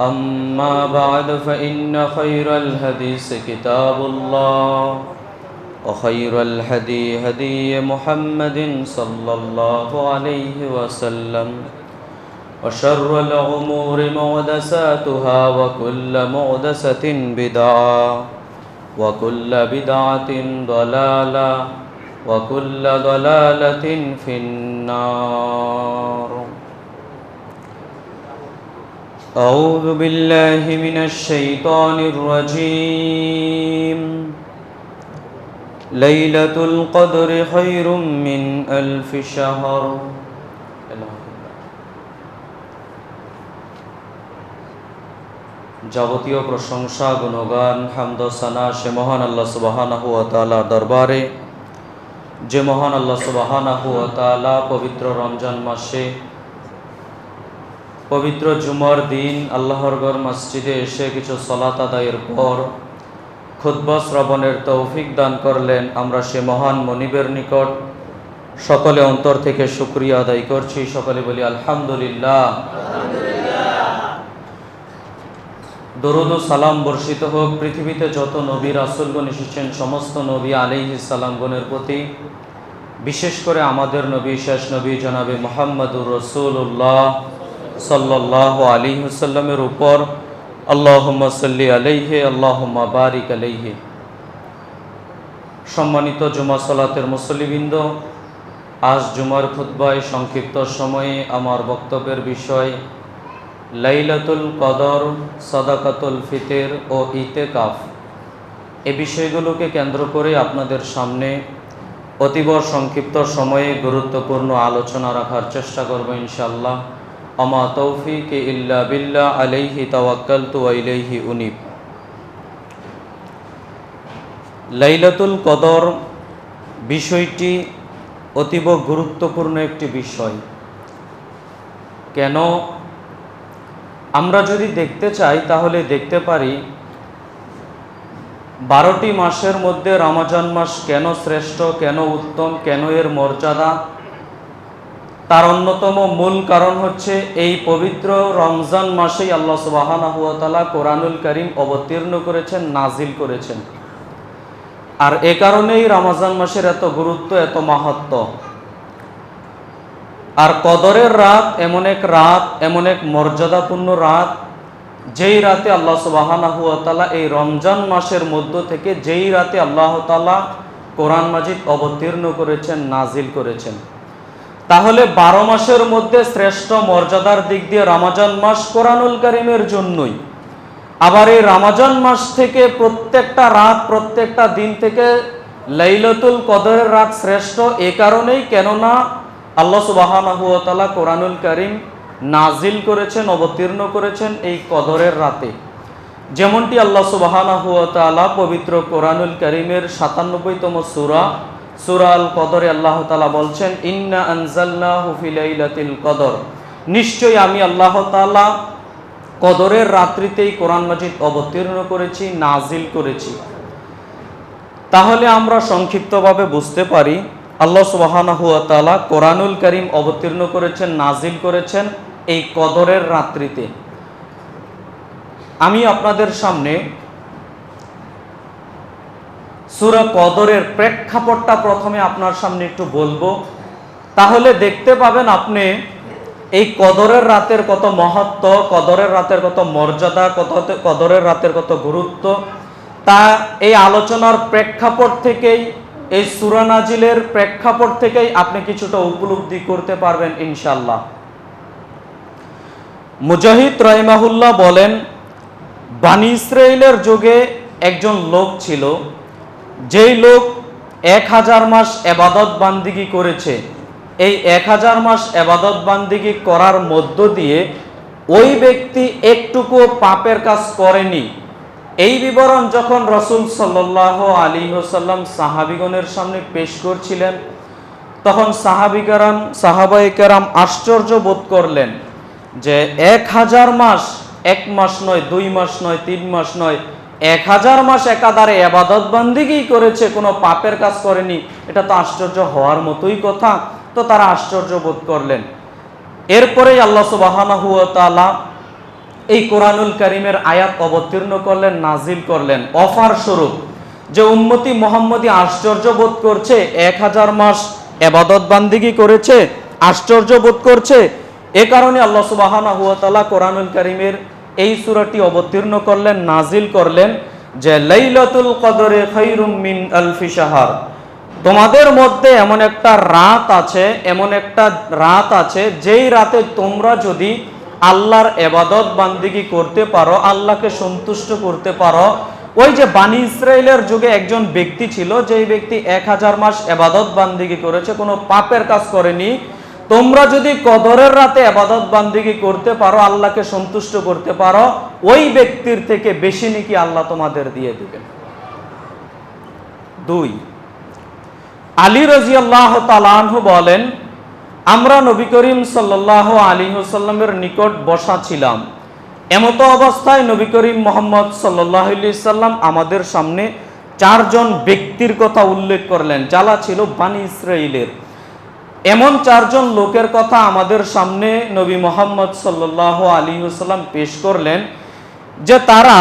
أما بعد فإن خير الحديث كتاب الله وخير الهدي هدي محمد صلى الله عليه وسلم وشر الأمور محدثاتها وكل محدثة بدعة وكل بدعة ضلالة وكل ضلالة في النار. أعوذ بالله من الشيطان الرجيم ليلة القدر خير من ألف شهر যাবতীয় প্রশংসা গুণগান হামদ সানা সে মহান আল্লাহ সুবাহানাহু তাআলা দরবারে যে মহান আল্লাহ সুবাহানাহু তাআলা পবিত্র রমজান মাসে পবিত্র জুমার দিন আল্লাহর গর মসজিদে এসে কিছু সলাত আদায়ের পর খুদ্া শ্রবণের তৌফিক দান করলেন আমরা সে মহান মনিবের নিকট। সকলে অন্তর থেকে শুক্রিয়া আদায় করছি। সকলে বলি আলহামদুলিল্লাহ। দরুদ সালাম বর্ষিত হোক। পৃথিবীতে যত নবী রাসুলগণ এসেছেন, সমস্ত নবী আলিহি সালামগণের প্রতি। বিশেষ করে আমাদের নবী, শেষ নবী জনাবে মোহাম্মদুর রসুল্লাহ সাল্লাহ আলী হুসাল্লামের উপর আল্লাহম্মা সাল্লি আলাইহে, আল্লাহম্মা বারিক আলাইহে। সম্মানিত জুমা সলাতের মুসলিবৃন্দ আজ জুমার খুতবায় সংক্ষিপ্ত সময়ে আমার বক্তব্যের বিষয়, লাইলাতুল কদর, সদাকাতুল ফিতের ও ইতেকাফ। এ বিষয়গুলোকে কেন্দ্র করে আপনাদের সামনে অতীব সংক্ষিপ্ত সময়ে গুরুত্বপূর্ণ আলোচনা রাখার চেষ্টা করব ইনশাল্লাহ আমা তৌফিক ইল্লা বিল্লা আলাইহি তাওয়াক্কাল তু আইলাইহি উনিব। লাইলাতুল কদর বিষয়টি অতীব গুরুত্বপূর্ণ একটি বিষয়। কেন? আমরা যদি দেখতে চাই, তাহলে দেখতে পারি, বারোটি মাসের মধ্যে রমজান মাস কেন শ্রেষ্ঠ, কেন উত্তম, কেন এর মর্যাদা? তার অন্যতম মূল কারণ হচ্ছে এই পবিত্র রমজান মাসেই আল্লাহ সুবাহানাহুয়াতালা কোরআনুল করিম অবতীর্ণ করেছেন, নাজিল করেছেন। আর এ কারণেই রমজান মাসের এত গুরুত্ব, এত মাহাত্ম। আর কদরের রাত এমন এক রাত, এমন এক মর্যাদাপূর্ণ রাত, যেই রাতে আল্লাহ সুবাহানাহুয়াতালা এই রমজান মাসের মধ্য থেকে যেই রাতে আল্লাহ তালা কোরআন মাজিদ অবতীর্ণ করেছেন, নাজিল করেছেন। তাহলে বারো মাসের মধ্যে শ্রেষ্ঠ মর্যাদার দিক দিয়ে রামাজান মাস কোরআনুল করিমের জন্যই। আবার এই রামাজান মাস থেকে প্রত্যেকটা রাত, প্রত্যেকটা দিন থেকে লাইলতুল কদরের রাত শ্রেষ্ঠ এ কারণেই কেননা আল্লাহ সুবাহানাহুয়াতালা কোরআনুল করিম নাজিল করেছেন, অবতীর্ণ করেছেন এই কদরের রাতে। যেমনটি আল্লাহ সুবাহানাহুয়াতালা পবিত্র কোরআনুল করিমের সাতানব্বইতম সুরা সুরা আল কদরে আল্লাহ তালা বলছেন, ইন্না আনজাল্লা হুফিলাইলাতিল কদর। নিশ্চয়ই আমি আল্লাহ তালা কদরের রাত্রিতেই কোরআন মাজিদ অবতীর্ণ করেছি, নাজিল করেছি। তাহলে আমরা সংক্ষিপ্তভাবে বুঝতে পারি, আল্লাহ সুবাহানাহুয়া তালা কোরআনুল করিম অবতীর্ণ করেছেন, নাজিল করেছেন এই কদরের রাত্রিতে। আমি আপনাদের সামনে সুরা কদরের প্রেক্ষাপটটা প্রথমে আপনার সামনে একটু বলব। তাহলে দেখতে পাবেন আপনি, এই কদরের রাতের কত মহত্ব, কদরের রাতের কত মর্যাদা, কত কদরের রাতের কত গুরুত্ব। তা এই আলোচনার প্রেক্ষাপট থেকেই, এই সুরানাজিলের প্রেক্ষাপট থেকেই আপনি কিছুটা উপলব্ধি করতে পারবেন ইনশাল্লাহ মুজাহিদ রহিমাহুল্লাহ বলেন, বানি ইসরায়েলের যুগে একজন লোক ছিল যেই লোক এক হাজার মাস এবাদত বান্দিগি করেছে, এই এক হাজার মাস এবাদত বান্দিগি করার মধ্য দিয়ে ওই ব্যক্তি একটুকু পাপের কাজ করেনি। এই বিবরণ যখন রসুল সাল্লাহ আলী হোসাল্লাম সাহাবিগণের সামনে পেশ করছিলেন, তখন সাহাবিকেরাম সাহাবাইকেরাম আশ্চর্য বোধ করলেন যে এক হাজার মাস এক মাস নয়, দুই মাস নয়, তিন মাস নয় এক হাজার মাস একাধারে এবাদত বান্দিগি করেছে, কোনো পাপের কাজ করেনি। এটা তো আশ্চর্য হওয়ার মতোই কথা। তো তারা আশ্চর্য বোধ করলেন। এরপরেই আল্লাহ তাআলা এই কোরআনুল করিমের আয়াত অবতীর্ণ করলেন নাজিল করলেন। অফার স্বরূপ যে উন্মতি মোহাম্মদী আশ্চর্য বোধ করছে, এক হাজার মাস এবাদত বান্দিগি করেছে, আশ্চর্য বোধ করছে। এ কারণে আল্লাহ সুবাহানা হুয়া কোরআনুল করিমের এই সূরাটি অবতীর্ণ করলেন, নাজিল করলেন যে লাইলাতুল কদরে খাইরুম মিন আলফি শাহর। তোমাদের মধ্যে এমন একটা রাত আছে, এমন একটা রাত আছে যেই রাতে তোমরা যদি আল্লাহর এবাদত বান্দিগি করতে পারো, আল্লাহকে সন্তুষ্ট করতে পারো, ওই যে বানি ইসরায়েলের যুগে একজন ব্যক্তি ছিল, যেই ব্যক্তি এক হাজার মাস এবাদত বান্দিগি করেছে, কোনো পাপের কাজ করেনি তোমরা যদি কদরের রাতে আবাদত বান্দিগি করতে পারো, আল্লাহকে সন্তুষ্ট করতে পারো, ওই ব্যক্তির থেকে বেশি নাকি আল্লাহ তোমাদের দিয়ে দিবেন। দুই, আলী রাজি আল্লাহ বলেন, আমরা নবী করিম সাল্লাহ আলী সাল্লামের নিকট বসা ছিলাম। এমতো অবস্থায় নবী করিম মোহাম্মদ সাল্লাহ সাল্লাম আমাদের সামনে চারজন ব্যক্তির কথা উল্লেখ করলেন। যারা ছিল বানি ইসরায়েলের এমন চারজন লোকের কথা আমাদের সামনে নবী মোহাম্মদ সাল্লাহ আলী সাল্লাম পেশ করলেন, যে তারা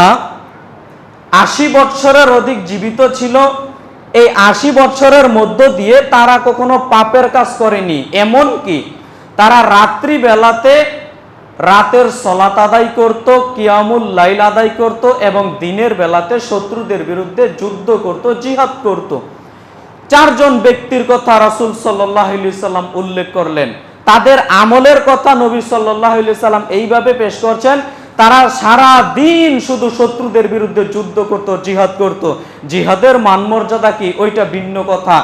আশি বৎসরের অধিক জীবিত ছিল। এই আশি বৎসরের মধ্য দিয়ে তারা কখনো পাপের কাজ করেনি। এমন কি, তারা রাত্রি বেলাতে রাতের সলাত আদায় করত, কিয়ামুল লাইল আদায় করত এবং দিনের বেলাতে শত্রুদের বিরুদ্ধে যুদ্ধ করত, জিহাদ করত। চারজন ব্যক্তির কথা রাসুল সাল্লাম উল্লেখ করলেন। তাদের আমলের কথা নবী সাল্লাম এইভাবে পেশ করছেন, তারা সারা দিন শুধু শত্রুদের বিরুদ্ধে যুদ্ধ করত, জিহাদ করত। জিহাদের মানমর্যাদা কি? ওইটা ভিন্ন কথা।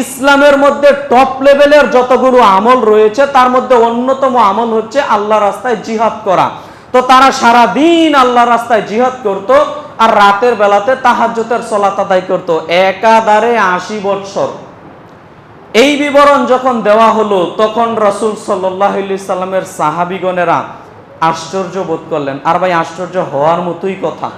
ইসলামের মধ্যে টপ লেভেলের যতগুলো আমল রয়েছে, তার মধ্যে অন্যতম আমল হচ্ছে আল্লাহ রাস্তায় জিহাদ করা। তো তারা সারা দিন আল্লাহ রাস্তায় জিহাদ করত আর রাতের বেলাতে তাহাজ্জতের সলাত আদায় করত। একাধারে আশি বৎসর। এই বিবরণ যখন দেওয়া হলো, তখন রসুল সাল্লাহ সাল্লামের সাহাবিগণেরা আশ্চর্য বোধ করলেন। আর ভাই, আশ্চর্য হওয়ার মতোই কথা।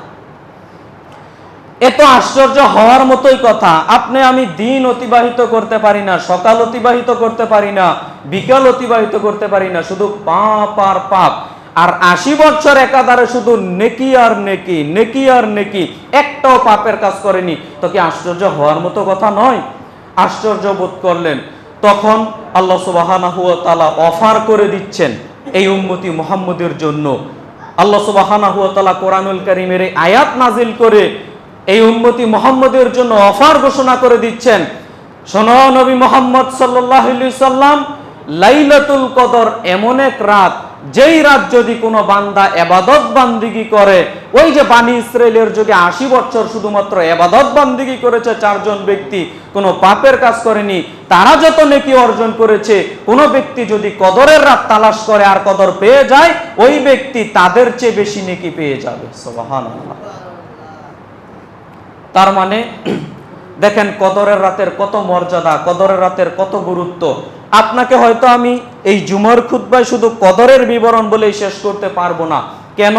এত আশ্চর্য হওয়ার মতোই কথা। আপনি আমি দিন অতিবাহিত করতে পারি না, সকাল অতিবাহিত করতে পারি না, বিকাল অতিবাহিত করতে পারি না, শুধু পাপ আর পাপ। আর আশি বছর একাধারে শুধু নেকি আর নেকি নেকি আর নেকি, একটাও পাপের কাজ করেনি। তো কি আশ্চর্য হওয়ার মতো কথা নয়? আশ্চর্য বোধ করলেন। তখন আল্লাহ তালা অফার করে দিচ্ছেন এই উম্মতি মোহাম্মদের জন্য। আল্লাহ তালা কোরআনুল করিমের এই আয়াত নাজিল করে এই উম্মতি মোহাম্মদের জন্য অফার ঘোষণা করে দিচ্ছেন। শোনো নবী মোহাম্মদ সাল্লাহ সাল্লাম লাইলাতুল কদর এমন এক রাত যেই রাত যদি কোনো বান্দা এবাদত বান্দিগি করে, ওই যে বানি ইসরায়েলের যুগে আশি বছর শুধুমাত্র এবাদত বান্দিগি করেছে চারজন ব্যক্তি, কোনো পাপের কাজ করেনি, তারা যত নেকি অর্জন করেছে, কোনো ব্যক্তি যদি কদরের রাত তালাশ করে আর কদর পেয়ে যায়, ওই ব্যক্তি তাদের চেয়ে বেশি নেকি পেয়ে যাবে। তার মানে দেখেন কদরের রাতের কত মর্যাদা, কদরের রাতের কত গুরুত্ব আপনাকে হয়তো আমি এই জুমর খুদ্বায় শুধু কদরের বিবরণ বলেই শেষ করতে পারব না। কেন?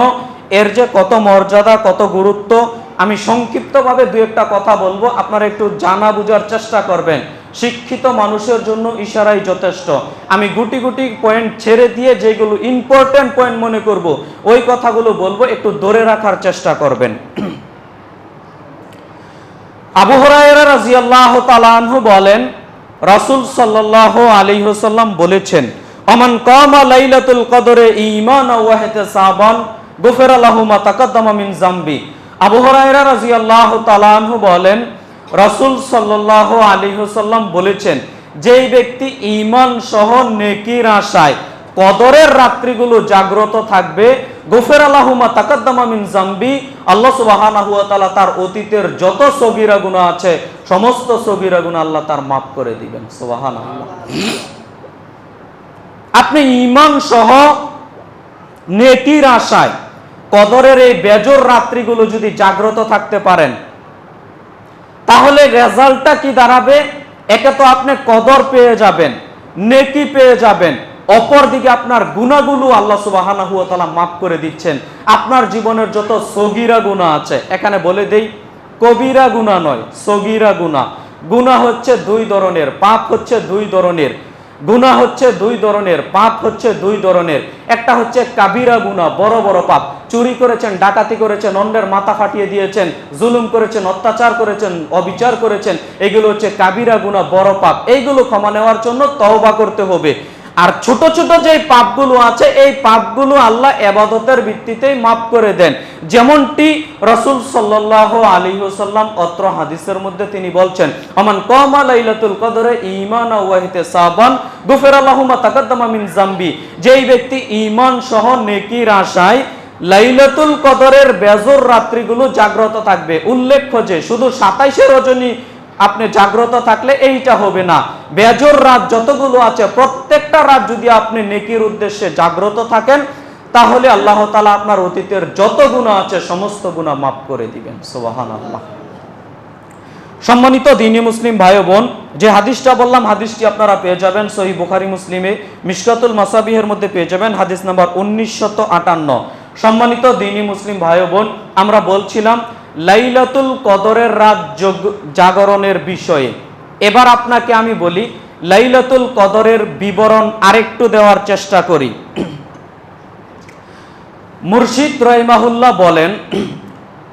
এর যে কত মর্যাদা, কত গুরুত্ব, আমি সংক্ষিপ্তভাবে দু একটা কথা বলব। আপনারা একটু জানা বুঝার চেষ্টা করবেন। শিক্ষিত মানুষের জন্য ইশারাই যথেষ্ট। আমি গুটি গুটি পয়েন্ট ছেড়ে দিয়ে যেগুলো ইম্পর্টেন্ট পয়েন্ট মনে করব, ওই কথাগুলো বলব, একটু ধরে রাখার চেষ্টা করবেন। আবু হরায়রা রাজিয়াল্লাহ তালানহু বলেন রাসূল সাল্লাল্লাহু আলী হোসাল্লাম বলেছেন, অমান কামা লাইলাতুল কদরে ইমান ওয়াহেতে সাবান গোফের লাহু মা তাকাদ্দামা মিন জাম্বি আবু হুরায়রা রাদিয়াল্লাহু তাআলা আনহু বলেন, রাসুল সাল্লাল্লাহু আলী হোসাল্লাম বলেছেন, যেই ব্যক্তি ইমান সহ নেকির আশায় কদরের রাত্রিগুলো জাগ্রত থাকবে। গোফের আলাহুমা তাকাদ্দামা জাম্বি। আল্লাহ সুবহানাহু ওয়া তাআলা তার অতীতের যত সগীরা গুনাহ আছে, সমস্ত সগীরা গুনাহ আল্লাহ তার মাফ করে দিবেন। সুবহানাল্লাহ। আপনি ইমান সহ নেকির আশায় কদরের এই বেজর রাত্রিগুলো যদি জাগ্রত থাকতে পারেন, তাহলে রেজাল্টটা কি দাঁড়াবে? একে তো আপনি কদর পেয়ে যাবেন, নেকি পেয়ে যাবেন। অপরদিকে আপনার গুণাগুলো আল্লাহ সুবাহানাহু ওয়া তাআলা মাফ করে দিচ্ছেন। আপনার জীবনের যত সগিরা গুণা আছে, এখানে বলে দেই, কবিরা গুণা নয়, সগিরা গুণা। গুণা হচ্ছে দুই ধরনের, পাপ হচ্ছে দুই ধরনের। গুণা হচ্ছে দুই ধরনের, পাপ হচ্ছে দুই ধরনের। একটা হচ্ছে কাবিরা গুণা, বড় বড় পাপ। চুরি করেছেন, ডাকাতি করেছেন, অন্যের মাথা ফাটিয়ে দিয়েছেন, জুলুম করেছেন, অত্যাচার করেছেন, অবিচার করেছেন, এগুলো হচ্ছে কাবিরা গুণা, বড় পাপ। এইগুলো ক্ষমা নেওয়ার জন্য তওবা করতে হবে। আর ছোট ছোট যে পাপগুলো আছে, এই পাপগুলো আল্লাহ এবাদতের ভিত্তিতেই মাফ করে দেন। যেমনটি রসুল সাল্লাহ আলী সাল্লাম অত্র হাদিসের মধ্যে তিনি বলছেন আমান কমা লাইলাতুল কদরে ইমান ওয়াহিতে সাবান গুফের আল্লাহুমা তাকাদ্দামা মিন জাম্বি। যেই ব্যক্তি ঈমান সহ নেকির আশায় লাইলাতুল কদরের বেজর রাত্রিগুলো জাগ্রত থাকবে। উল্লেখ্য যে, শুধু সাতাইশে রজনী আপনি জাগ্রত থাকলে এইটা হবে না। বেজর রাত যতগুলো আছে, প্রত্যেকটা রাত যদি আপনি নেকির উদ্দেশ্যে জাগ্রত থাকেন, তাহলে আল্লাহ তালা আপনার অতীতের যত গুণা আছে, সমস্ত গুণা মাফ করে দিবেন। সোবাহান আল্লাহ সম্মানিত দিনী মুসলিম ভাই বোন, যে হাদিসটা বললাম, হাদিসটি আপনারা পেয়ে যাবেন সহি বুখারি মুসলিমে মিশকাতুল মাসাবিহের মধ্যে পেয়ে যাবেন, হাদিস নাম্বার উনিশশত আটান্ন। সম্মানিত দিনী মুসলিম ভাই বোন, আমরা বলছিলাম লাইলাতুল কদরের রাত জাগরণের বিষয়ে। এবার আপনাকে আমি বলি, লাইলাতুল কদরের বিবরণ আরেকটু দেওয়ার চেষ্টা করি। মুর্শিদ রহিমাহুল্লাহ বলেন,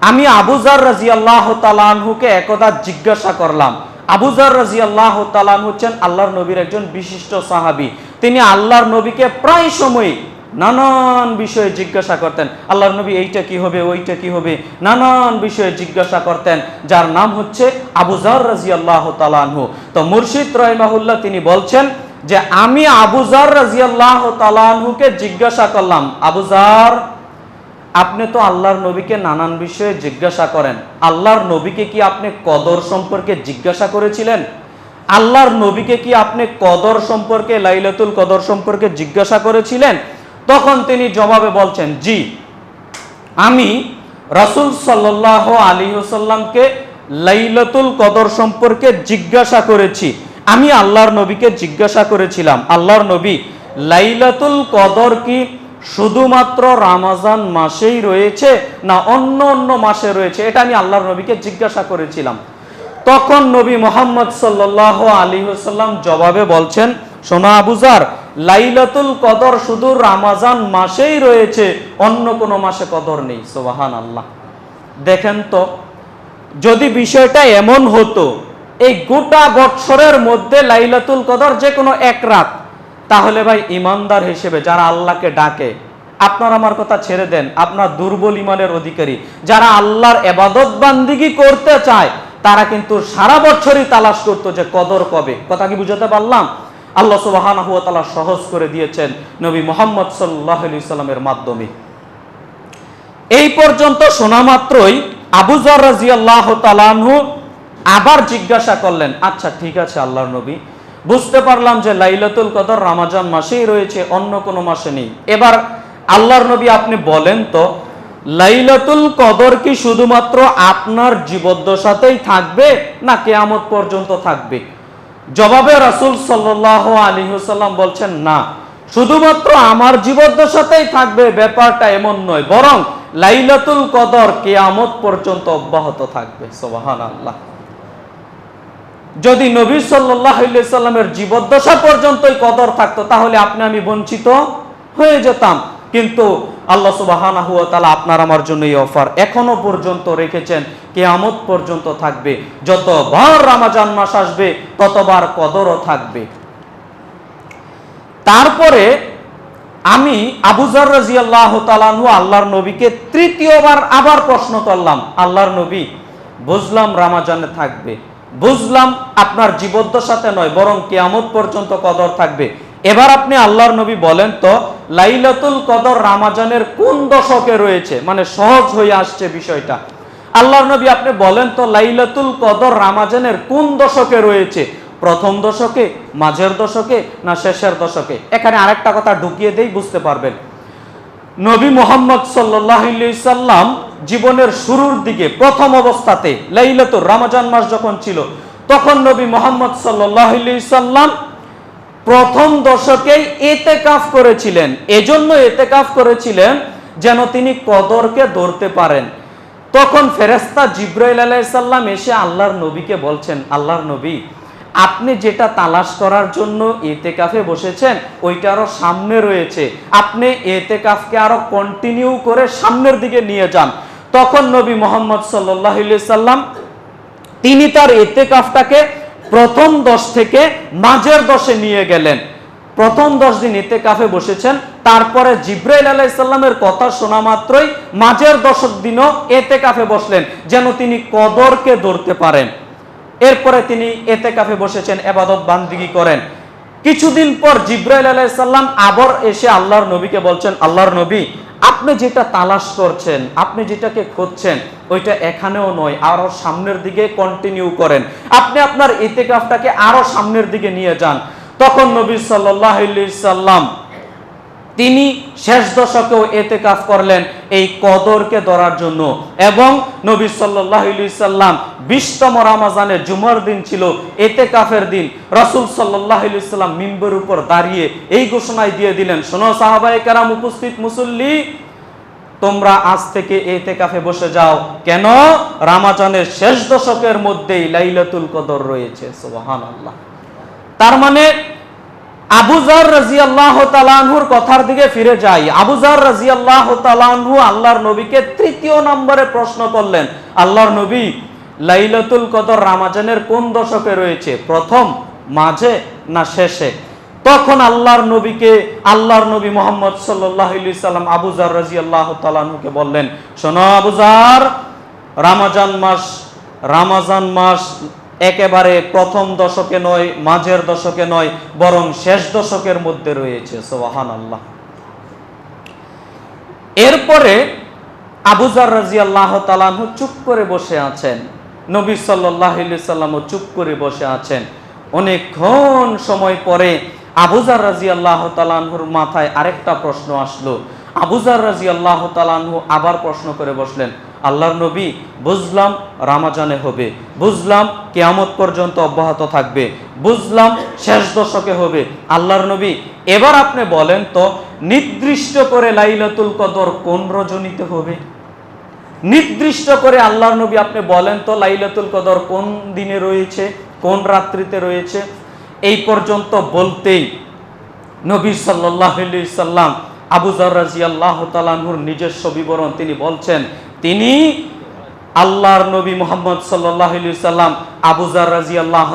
আমি আবুজার রাজি আল্লাহ তালানহুকে একদা জিজ্ঞাসা করলাম। আবুজার রাজি আল্লাহ তালান হচ্ছেন আল্লাহর নবীর একজন বিশিষ্ট সাহাবি। তিনি আল্লাহর নবীকে প্রায় সময় নানান বিষয়ে জিজ্ঞাসা করতেন। আল্লাহর নবী এইটা কি হবে, ওইটা কি হবে? নানান বিষয়ে জিজ্ঞাসা করতেন, যার নাম হচ্ছে আবুজার রাজি আল্লাহ তালানহু তো মুর্শিদ রহিমাহুল্লাহ তিনি বলছেন যে, আমি আবুজার রাজি আল্লাহ তালানহুকে জিজ্ঞাসা করলাম আবুজার আপনি তো আল্লাহর নবীকে নানান বিষয়ে জিজ্ঞাসা করেন। আল্লাহর নবীকে কি আপনি কদর সম্পর্কে জিজ্ঞাসা করেছিলেন? আল্লাহর নবীকে কি আপনি কদর সম্পর্কে, লাইলাতুল কদর সম্পর্কে জিজ্ঞাসা করেছিলেন? তখন তিনি জবাবে বলছেন, জি, আমি রাসূল সাল্লাহ আলী সাল্লামকে লাইলাতুল কদর সম্পর্কে জিজ্ঞাসা করেছি। আমি আল্লাহর নবীকে জিজ্ঞাসা করেছিলাম, আল্লাহর নবী, লাইলাতুল কদর কি শুধুমাত্র রামাজান মাসেই রয়েছে না অন্য অন্য মাসে রয়েছে? এটা আমি আল্লাহর নবীকে জিজ্ঞাসা করেছিলাম। তখন নবী মোহাম্মদ সাল্লাহ আলী সাল্লাম জবাবে বলছেন সোনা আবুজার লাইলাতুল কদর শুধু রামাজান মাসেই রয়েছে, অন্য কোনো মাসে কদর নেই সোবাহান আল্লাহ দেখেন তো, যদি বিষয়টা এমন হতো, এই গোটা বৎসরের মধ্যে লাইলাতুল কদর যে কোনো এক রাত, তাহলে ভাই ইমানদার হিসেবে যারা আল্লাহকে ডাকে, আপনার আমার কথা ছেড়ে দেন, আপনার দুর্বল ইমানের অধিকারী, যারা আল্লাহর এবাদত বান্দিগি করতে চায়, তারা কিন্তু সারা বছরই তালাশ করতো যে কদর কবে। কথা কি বুঝাতে পারলাম? আল্লাহ সুবাহানাহু সহজ করে দিয়েছেন নবী মোহাম্মদ সাল্লাল্লাহু আলাইহি সাল্লামের মাধ্যমে। এই পর্যন্ত শোনা মাত্রই আবু জর রাজিয়াল্লাহ তালানহু আবার জিজ্ঞাসা করলেন আচ্ছা ঠিক আছে আল্লাহর নবী, বুঝতে পারলাম যে লাইলাতুল কদর রামাজান মাসেই রয়েছে, অন্য কোনো মাসে নেই। এবার আল্লাহর নবী আপনি বলেন তো, লাইলাতুল কদর কি শুধুমাত্র আপনার জীবদ্দশাতেই থাকবে, না কেয়ামত পর্যন্ত থাকবে? জবাবে রাসূল সাল্লাহ আলী সাল্লাম বলছেন, না, শুধুমাত্র আমার জীবদ্দশাতেই থাকবে, ব্যাপারটা এমন নয়, বরং লাইলাতুল কদর কেয়ামত পর্যন্ত অব্যাহত থাকবে। সোবাহান আল্লাহ যদি নবী সাল্লামের জীবদ্দশা পর্যন্তই কদর থাকতো, তাহলে আপনি আমি বঞ্চিত হয়ে যেতাম। কিন্তু আল্লাহ সুবাহানা হুয়া তালা আপনার আমার জন্য এই অফার এখনও পর্যন্ত রেখেছেন, কেয়ামত পর্যন্ত থাকবে। যতবার রামাজান মাস আসবে, ততবার কদরও থাকবে। তারপরে আমি আবুজার রাজি আল্লাহ তালানহু আল্লাহর নবীকে তৃতীয়বার আবার প্রশ্ন করলাম, আল্লাহর নবী, বুঝলাম রামাজানে থাকবে। বুঝলাম আপনার জীবদ্দশাতে নয়, বরং কেয়ামত পর্যন্ত কদর থাকবে। এবার আপনি আল্লাহর নবী বলেন তো, লাইলাতুল কদর রামাজানের কোন দশকে রয়েছে? মানে সহজ হয়ে আসছে বিষয়টা। আল্লাহর নবী আপনি বলেন তো, লাইলাতুল কদর রামাজানের কোন দশকে রয়েছে? প্রথম দশকে, মাঝের দশকে না শেষের দশকে? এখানে আরেকটা কথা ঢুকিয়ে দেই, বুঝতে পারবেন। নবী মোহাম্মদ সাল্লাম জীবনের শুরুর দিকে, প্রথম অবস্থাতে লাইলাতুর রামাজান মাস যখন ছিল, তখন নবী মোহাম্মদ সাল্লাহ সাল্লাম প্রথম দশকেই এতেকাফ করেছিলেন। এজন্য এতেকাফ করেছিলেন যেন তিনি কদরকে ধরতে পারেন। তখন ফেরেস্তা জিব্রাইল আলাইসাল্লাম এসে আল্লাহর নবীকে বলছেন, আল্লাহর নবী, আপনি যেটা তালাশ করার জন্য এতেকাফে বসেছেন, ওইটা আরও সামনে রয়েছে। আপনি এতেকাফকে আরও কন্টিনিউ করে সামনের দিকে নিয়ে যান। তখন নবী মোহাম্মদ সাল্লাহ সাল্লাম, তিনি তার এতেকাফটাকে প্রথম দশ থেকে মাঝের দশে নিয়ে গেলেন। প্রথম দশ দিন এতে কাফে বসেছেন, তারপরে জিব্রাইল আলাইসাল্লামের কথা শোনা মাত্রই মাঝের দশক দিনও এতে কাফে বসলেন, যেন তিনি কদরকে ধরতে পারেন। এরপরে তিনি এতে কাফে বসেছেন, এবাদত বান্দিগি করেন। কিছুদিন পর জিব্রাইল আলাইসাল্লাম আবার এসে আল্লাহর নবীকে বলছেন, আল্লাহর নবী, আপনি যেটা তালাশ করছেন, আপনি যেটাকে খুঁজছেন ওইটা এখানেও নয়, আরও সামনের দিকে কন্টিনিউ করেন। আপনি আপনার ইতেকাফটাকে আরও সামনের দিকে নিয়ে যান। তখন নবী সাল্লাহ সাল্লাম তিনি শেষ দশকেও এতেকাফ করলেন এই কদরকে ধরার জন্য। এবং নবী সাল্লাম বিশতম রামাজানের জুমার দিন ছিল এতেকাফের দিন। রসুল সাল্লাম মিম্বের উপর দাঁড়িয়ে এই ঘোষণায় দিয়ে দিলেন, শোনো সাহাবাই উপস্থিত মুসল্লি তোমরা আজ থেকে এতে কাফে বসে যাও। কেন? রামাজানের শেষ দশকের মধ্যেই লাইলাতুল কদর রয়েছে সোহান আল্লাহ তার মানে আবুজার রাজি আল্লাহ তালানহুর কথার দিকে ফিরে যাই। আবুজার রাজি আল্লাহ তালানহু আল্লাহর নবীকে তৃতীয় নম্বরে প্রশ্ন করলেন, আল্লাহর নবী, লাইলাতুল কদর রামাজানের কোন দশকে রয়েছে? প্রথম, মাঝে না শেষে? তখন আল্লাহর নবীকে, আল্লাহর নবী মোহাম্মদ সাল্লাম আবুজার রাজি আল্লাহ তালানহুকে বললেন, শোনো আবুজার রামাজান মাস রামাজান মাস একেবারে প্রথম দশকে নয়, মাঝের দশকে নয়, বরং শেষ দশকের মধ্যে রয়েছে সোহান আল্লাহ এরপরে আবুজার রাজি আল্লাহ তালাহু চুপ করে বসে আছেন, নবী সাল্লাহ সাল্লামও চুপ করে বসে আছেন। অনেকক্ষণ সময় পরে আবুজার রাজি আল্লাহ তালাহুর মাথায় আরেকটা প্রশ্ন আসলো। আবুজার রাজি আল্লাহ তালাহু আবার প্রশ্ন করে বসলেন, আল্লাহর নবী, বুঝলাম রামাজানে হবে, বুঝলাম কেয়ামত পর্যন্ত অব্যাহত থাকবে, বুঝলাম শেষ দশকে হবে। আল্লাহর নবী, এবার আপনি বলেন তো, নির্দিষ্ট করে লাইলাতুল কদর কোন রজনীতে হবে? নির্দিষ্ট করে আল্লাহর নবী আপনি বলেন তো, লাইলাতুল কদর কোন দিনে রয়েছে, কোন রাত্রিতে রয়েছে এই পর্যন্ত বলতেই নবী সাল্লাহ সাল্লাম আবুজার রাজি আল্লাহ তালাহুর নিজস্ব বিবরণ তিনি বলছেন, তিনি আল্লাহর নবী মোহাম্মদ সাল্লাহ সাল্লাম আবুজার রাজি আল্লাহ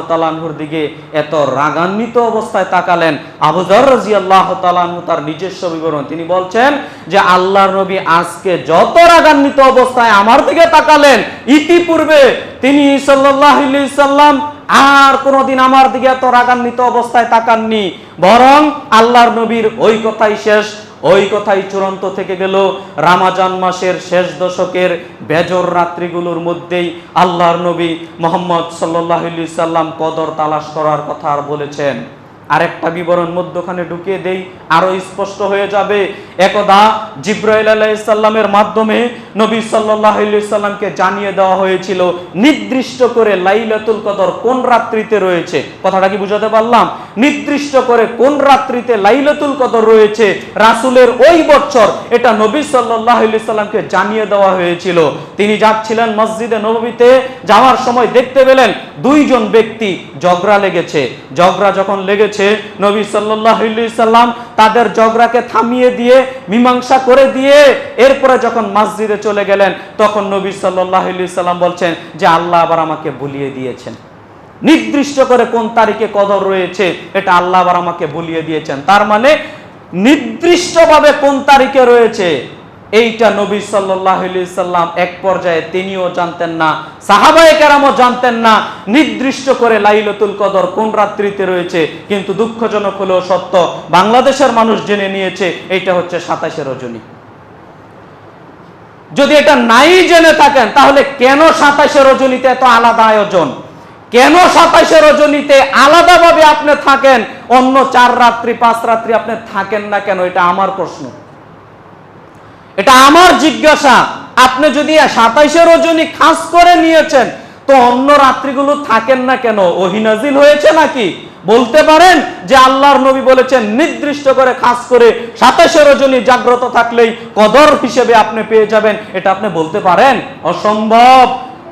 দিকে এত রাগান্বিত অবস্থায় তাকালেন। আবুজার রাজি আল্লাহ তার নিজস্ব বিবরণ তিনি বলছেন যে, আল্লাহর নবী আজকে যত রাগান্বিত অবস্থায় আমার দিকে তাকালেন, ইতিপূর্বে তিনি সাল্লাহ সাল্লাম আর কোনোদিন আমার দিকে এত রাগান্বিত অবস্থায় তাকাননি। বরং আল্লাহর নবীর ওই কথাই শেষ, ওই কথাই চূড়ান্ত থেকে গেল। রামাজান মাসের শেষ দশকের বেজর রাত্রিগুলোর মধ্যেই আল্লাহর নবী মোহাম্মদ সাল্লাহ সাল্লাম কদর তালাশ করার কথা আর বলেছেন। আরেকটা বিবরণ মধ্যখানে ঢুকিয়ে দেই, আরও স্পষ্ট হয়ে যাবে। একদা জিব্রাইল আলাইসাল্লামের মাধ্যমে নবী সাল্লাহ সাল্লামকে জানিয়ে দেওয়া হয়েছিল, নির্দিষ্ট করে লাইলাতুল কদর কোন রাত্রিতে রয়েছে? কথাটা কি বুঝাতে পারলাম? নির্দিষ্ট করে কোন রাত্রিতে লাইলাতুল কদর রয়েছে? রাসুলের ওই বছর এটা নবী সাল্লাহ সাল্লামকে জানিয়ে দেওয়া হয়েছিল। তিনি যাচ্ছিলেন মসজিদে নবীতে যাওয়ার সময় দেখতে পেলেন দুইজন ব্যক্তি ঝগড়া লেগেছে। ঝগড়া যখন লেগেছে নবী সাল্লাম তাদের ঝগড়াকে থামিয়ে দিয়ে, মীমাংসা করে দিয়ে এরপরে যখন মসজিদে চলে গেলেন, তখন নবী সাল্লাহ সাল্লাম বলছেন যে আল্লাহ আবার আমাকে ভুলিয়ে দিয়েছেন। নির্দিষ্ট করে কোন তারিখে কদর রয়েছে, এটা আল্লাহ আবার আমাকে ভুলিয়ে দিয়েছেন। তার মানে নির্দিষ্টভাবে কোন তারিখে রয়েছে এইটা নবী সাল্লাম এক পর্যায়ে তিনিও জানতেন না, সাহাবায়ে কেরামও জানতেন না, নির্দিষ্ট করে লাইলতুল কদর কোন রাত্রিতে রয়েছে, কিন্তু দুঃখজনক হলেও সত্য, বাংলাদেশের মানুষ জেনে নিয়েছে, এইটা হচ্ছে সাতাশে রজনী। যদি এটা নাই জেনে থাকেন, তাহলে কেন সাতাশে রজনীতে এত আলাদা আয়োজন? কেন সাতাশে রজনীতে আলাদাভাবে আপনি থাকেন, অন্য চার রাত্রি, পাঁচ রাত্রি আপনি থাকেন না কেন? এটা আমার প্রশ্ন। এটা আমার জিজ্ঞাসা। আপনি যদি সাতাইশে রজনী খাস করে নিয়েছেন, তো অন্য রাত্রিগুলো থাকেন না কেন? ওহিনাজিল হয়েছে নাকি? বলতে পারেন যে আল্লাহর নবী বলেছেন, নির্দিষ্ট করে খাস করে সাতাশে রজনী জাগ্রত থাকলেই কদর হিসেবে আপনি পেয়ে যাবেন। এটা আপনি বলতে পারেন? অসম্ভব।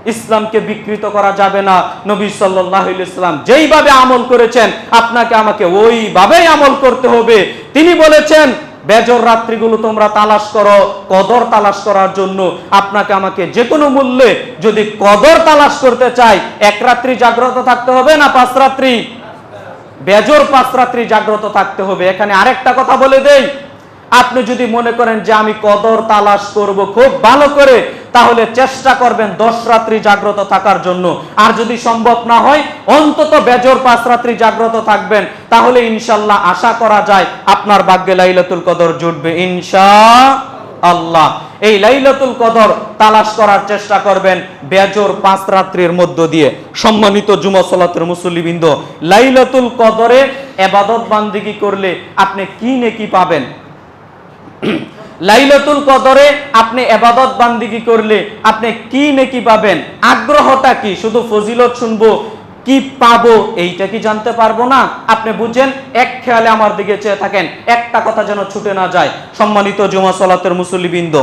ইসলামকে বিকৃত করা যাবে না। নবী সাল্লাহ ইসলাম যেইভাবে আমল করেছেন, আপনাকে আমাকে ওইভাবেই আমল করতে হবে। তিনি বলেছেন বেজর রাত্রিগুলো তোমরা তালাশ করো, কদর তালাশ করার জন্য আপনাকে আমাকে যে কোনো মূল্যে যদি কদর তালাশ করতে চাই, এক রাত্রি জাগ্রত থাকতে হবে না পাঁচ রাত্রি? বেজর পাঁচ রাত্রি জাগ্রত থাকতে হবে। এখানে আরেকটা কথা বলে দেই। আপনি যদি মনে করেন যে আমি কদর তালাশ করব খুব ভালো করে তাহলে চেষ্টা করবেন দশ রাত্রি জাগ্রত থাকার জন্য। আর যদি সম্ভব না হয়, অন্তত বেজর পাঁচ রাত্রি জাগ্রত থাকবেন। তাহলে ইনশাল্লাহ আশা করা যায় আপনার ভাগ্যে লাইলাতুল কদর জুটবে। ইনশা আল্লাহ এই লাইলাতুল কদর তালাশ করার চেষ্টা করবেন বেজর পাঁচ রাত্রির মধ্য দিয়ে। সম্মানিত জুমা সলাতের মুসল্লিবৃন্দ, লাইলাতুল কদরে এবাদত বান্দিগি করলে আপনি কি নেকি পাবেন? লাইলাতুল কদরে আপনি এবাদত বান্দিগি করলে আপনি কি নেকি পাবেন? আগ্রহটা কি? শুধু ফজিলত শুনব? কি পাবো? এইটা কি জানতে পারব না? আপনি বুঝেন, এক খেয়ালে আমার দিকে চেয়ে থাকেন, একটা কথা যেন ছুটে না যায়। সম্মানিত জুমা সলাতের মুসল্লিবৃন্দ,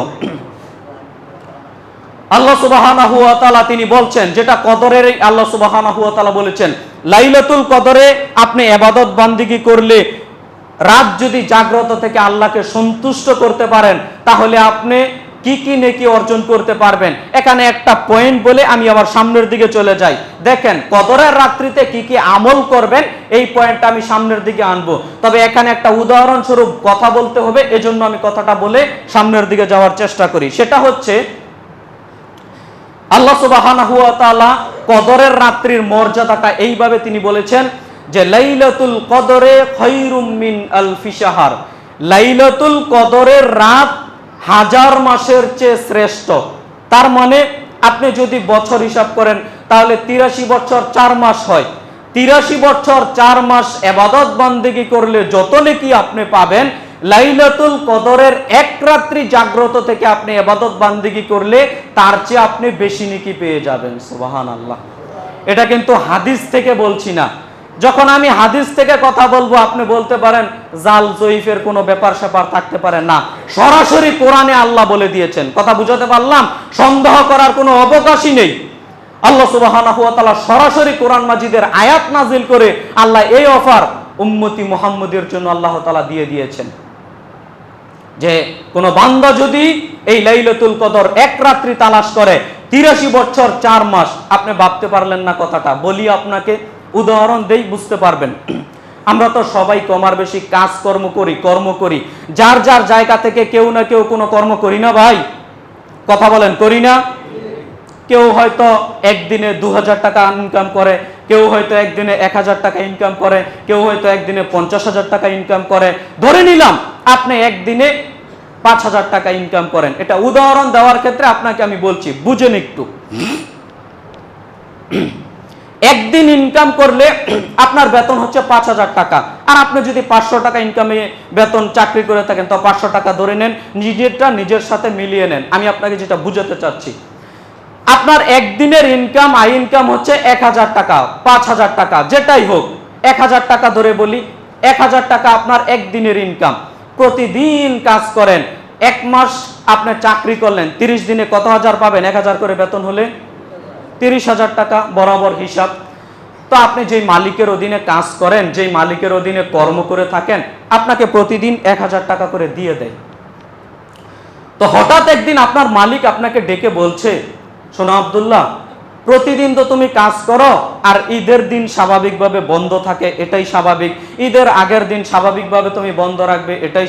আল্লাহ তাআলা তিনি বলছেন, যেটা কদরের, আল্লাহ তাআলা বলেছেন, লাইলাতুল কদরে আপনি এবাদত বান্দিগি করলে রাত যদি জাগ্রত থেকে আল্লাহকে সন্তুষ্ট করতে পারেন, তাহলে আপনি কি কি নেকি অর্জন করতে পারবেন? এখানে একটা পয়েন্ট বলে আমি আবার সামনের দিকে চলে যাই। দেখেন, কদরের রাত্রিতে কি কি আমল করবেন, এই পয়েন্টটা আমি সামনের দিকে আনব। তবে এখানে একটা উদাহরণস্বরূপ কথা বলতে হবে, এজন্য আমি কথাটা বলে সামনের দিকে যাওয়ার চেষ্টা করি। সেটা হচ্ছে, আল্লাহ ওয়া কদরের রাত্রির মর্যাদাটা এইভাবে তিনি বলেছেন যে লাইলাতুল কদরে খৈরুম মিন আলফি শাহর। লাইলাতুল কদরের রাত হাজার মাসের চেয়ে শ্রেষ্ঠ। তার মানে আপনি যদি বছর হিসাব করেন, তাহলে তিরাশি বছর চার মাস হয়। তিরাশি বছর চার মাস এবাদত বান্দিগি করলে যত নাকি আপনি পাবেন, লাইলাতুল কদরের এক রাত্রি জাগ্রত থেকে আপনি এবাদত বান্দিগি করলে তার চেয়ে আপনি বেশি নাকি পেয়ে যাবেন। সুবাহান আল্লাহ এটা কিন্তু হাদিস থেকে বলছি না। যখন আমি হাদিস থেকে কথা বলব, আপনি বলতে পারেন, জাল জয়ীফের কোনো ব্যাপার স্যাপার থাকতে পারে না। সরাসরি কোরআনে আল্লাহ বলে দিয়েছেন। কথা বুঝাতে পারলাম? সন্দেহ করার কোনো অবকাশই নেই। আল্লাহ তাআলা সরাসরি কোরআন মাজিদের আয়াত নাজিল করে আল্লাহ এই অফার উম্মতি মুহাম্মদের জন্য আল্লাহ তাআলা দিয়ে দিয়েছেন। যে কোন বান্দা যদি এই লাইলাতুল কদর এক রাত্রি তালাশ করে, তিরাশি বছর, চার মাস, আপনি ভাবতে পারলেন না কথাটা। বলি আপনাকে উদাহরণ দেই, বুঝতে পারবেন। আমরা তো সবাই কমার বেশি কাজ কর্ম করি কর্ম করি। যার যার জায়গা থেকে কেউ না কেউ কোনো কর্ম করি না ভাই? কথা বলেন, করি না? কেউ হয়তো একদিনে দু হাজার টাকা ইনকাম করে, কেউ হয়তো একদিনে এক হাজার টাকা ইনকাম করে, কেউ হয়তো একদিনে পঞ্চাশ হাজার টাকা ইনকাম করে। ধরে নিলাম, আপনি একদিনে পাঁচ হাজার টাকা ইনকাম করেন। এটা উদাহরণ দেওয়ার ক্ষেত্রে আপনাকে আমি বলছি, বুঝেন একটু। একদিন ইনকাম করলে আপনার বেতন হচ্ছে পাঁচ হাজার টাকা। আর আপনি যদি পাঁচশো টাকা ইনকামে বেতন চাকরি করে থাকেন, তো পাঁচশো টাকা ধরে নেন, নিজেরটা নিজের সাথে মিলিয়ে নেন। আমি আপনাকে যেটা বুঝাতে চাচ্ছি, আপনার একদিনের ইনকাম আই ইনকাম হচ্ছে এক হাজার টাকা, পাঁচ হাজার টাকা, যেটাই হোক, এক হাজার টাকা ধরে বলি, এক হাজার টাকা আপনার একদিনের ইনকাম প্রতিদিন কাজ করেন, এক মাস আপনি চাকরি করলেন, তিরিশ দিনে কত হাজার পাবেন? এক হাজার করে বেতন হলে তিরিশ হাজার টাকা বরাবর হিসাব। তো আপনি যেই মালিকের অধীনে কাজ করেন, যেই মালিকের অধীনে কর্ম করে থাকেন, আপনাকে প্রতিদিন এক হাজার টাকা করে দিয়ে দেয়। তো হঠাৎ একদিন আপনার মালিক আপনাকে ডেকে বলছে, শোনো আব্দুল্লাহ, প্রতিদিন তো তুমি কাজ করো, আর ঈদের দিন স্বাভাবিকভাবে বন্ধ থাকে, এটাই স্বাভাবিক। ঈদের আগের দিন স্বাভাবিকভাবে তুমি বন্ধ রাখবে, এটাই